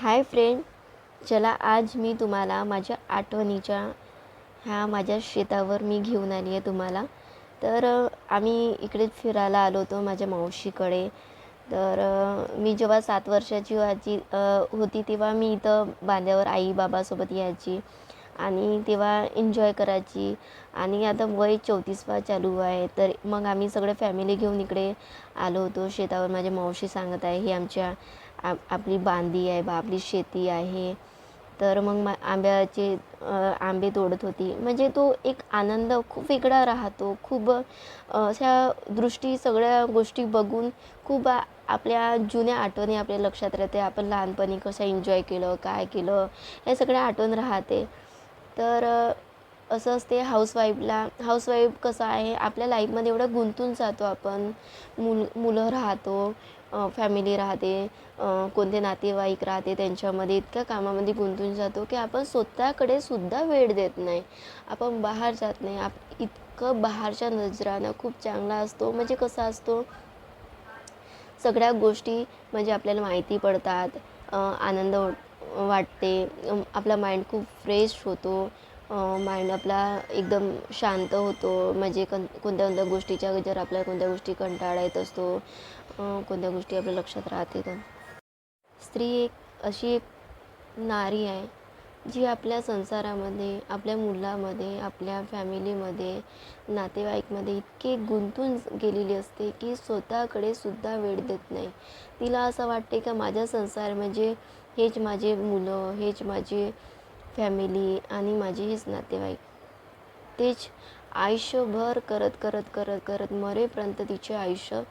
Hi friend चला आज मी तुम्हाला माझ्या आठवणीच्या ह्या माझ्या शेतावर मी घेऊन आली आहे तुम्हाला. तर आम्ही इकडे फिरायला आलो होतो माझ्या मावशीकडे. तर मी जेव्हा सात वर्षाची व्हायची होती तेव्हा मी इथं बांध्यावर आई बाबासोबत यायची. आणि तेव्हा एन्जॉय करायची. आणि आता वय चौतीसवा चालू आहे तर मग आम्ही सगळे फॅमिली घेऊन इकडे आलो होतो. शेतावर माझ्या मावशी सांगत आहे ही आमच्या आप आपली बांधी आहे बा आपली शेती आहे. तर मग मा आंब्याचे आंबे तोडत होती. म्हणजे तो एक आनंद खूप वेगळा राहतो. खूप अशा दृष्टी सगळ्या गोष्टी बघून खूप आपल्या जुन्या आठवणी आपल्या लक्षात राहते. आपण लहानपणी कसं एन्जॉय केलं काय केलं हे सगळ्या आठवण राहते. तर असं असते हाऊसवाईफला हाऊसवाईफ कसं आहे आपल्या लाईफमध्ये एवढं गुंतून जातो आपण. मुल मुलं राहतो फॅमिली राहते कोणते नातेवाईक राहते त्यांच्यामध्ये इतक्या कामामध्ये गुंतून जातो की आपण स्वतःकडे सुद्धा वेळ देत नाही. आपण बाहेर जात नाही. आप इतकं बाहेरच्या नजरानं खूप चांगला असतो. म्हणजे कसा असतो? सगळ्या गोष्टी म्हणजे आपल्याला माहिती पडतात. आनंद वाटते. आपला माइंड खूप फ्रेश होतो. माइंड आपला एकदम शांत होतो. म्हणजे कन कोणत्या कोणत्या गोष्टीच्या जर आपल्याला कोणत्या गोष्टी कंटाळा येत असतो कोणत्या गोष्टी आपल्या लक्षात राहते तर स्त्री एक अशी एक नारी आहे जी आपल्या संसारामध्ये आपल्या मुलामध्ये आपल्या फॅमिलीमध्ये नातेवाईकमध्ये इतके गुंतून गेलेली असते की स्वतःकडे सुद्धा वेळ देत नाही. तिला असं वाटते का माझ्या संसार म्हणजे हेच माझे मुलं हेच माझी फॅमिली आणि माझे हेच नातेवाईक. तेच आयुष्यभर करत करत करत करत मरेपर्यंत तिचे आयुष्य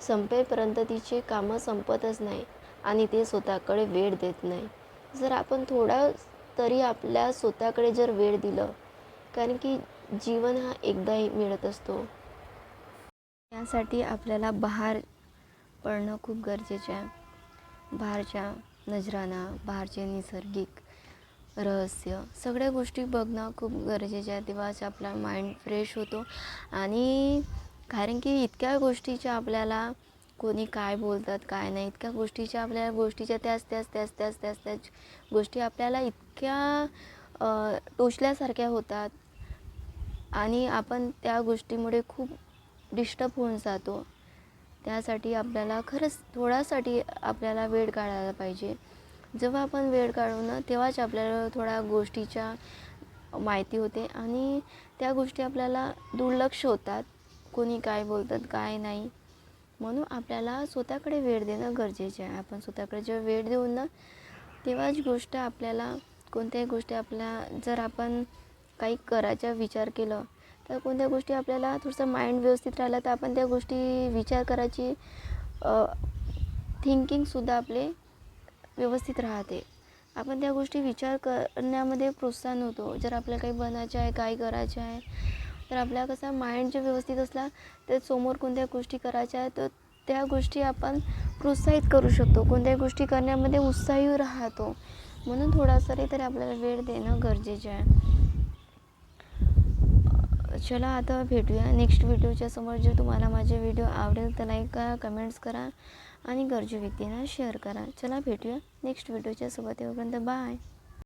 संपेपर्यंत तिचे कामं संपतच नाही आणि ते स्वतःकडे वेळ देत नाही. जर आपण थोडा तरी आपल्या स्वतःकडे जर वेळ दिलं कारण की जीवन हा एकदाही मिळत असतो. यासाठी आपल्याला बाहेर पडणं खूप गरजेचं आहे. बाहेरच्या नजराना बाहेरचे नैसर्गिक रहस्य सगळ्या गोष्टी बघणं खूप गरजेचे आहे. तेव्हाच आपला माइंड फ्रेश होतो. आणि कारण की इतक्या गोष्टीच्या आपल्याला कोणी काय बोलतात काय नाही इतक्या गोष्टीच्या आपल्या गोष्टीच्या त्याच त्याच त्याच त्याच त्याच त्याच गोष्टी आपल्याला इतक्या टोचल्यासारख्या होतात. आणि आपण त्या गोष्टीमुळे खूप डिस्टर्ब होऊन जातो. त्यासाठी आपल्याला खरंच थोडासाठी आपल्याला वेळ काढायला पाहिजे. जेव्हा आपण वेळ काढू ना तेव्हाच आपल्याला थोड्या गोष्टीच्या माहिती होते आणि त्या गोष्टी आपल्याला दुर्लक्ष होतात. कोणी काय बोलतात काय नाही. म्हणून आपल्याला स्वतःकडे वेळ देणं गरजेचे आहे. आपण स्वतःकडे जेव्हा वेळ देऊ ना तेव्हाच गोष्ट आपल्याला कोणत्याही गोष्टी आपल्या जर आपण काही करायचा विचार केलं तर कोणत्या गोष्टी आपल्याला थोडंसं माइंड व्यवस्थित राहिलं तर आपण त्या गोष्टी विचार करायची थिंकिंगसुद्धा आपले व्यवस्थित राहते. आपण त्या गोष्टी विचार करण्यामध्ये प्रोत्साहन होतो. जर आपल्याला काही बनायचं आहे काय करायचं आहे तर आपला कसा माइंड जे व्यवस्थित असला तर समोर कोणत्या गोष्टी करायच्या आहे तर त्या गोष्टी आपण प्रोत्साहित करू शकतो. कोणत्याही गोष्टी करण्यामध्ये उत्साही राहतो. म्हणून थोडासा तरी आपल्याला वेळ देणं गरजेचे आहे. चला आता भेटूया. नेक्स्ट व्हिडिओच्या समोर जर तुम्हाला माझे व्हिडिओ आवडेल तर लाईक करा कमेंट्स करा आणि गरजू व्यक्तींना शेअर करा. चला भेटूया. नेक्स्ट व्हिडिओच्या सोबत येऊपर्यंत बाय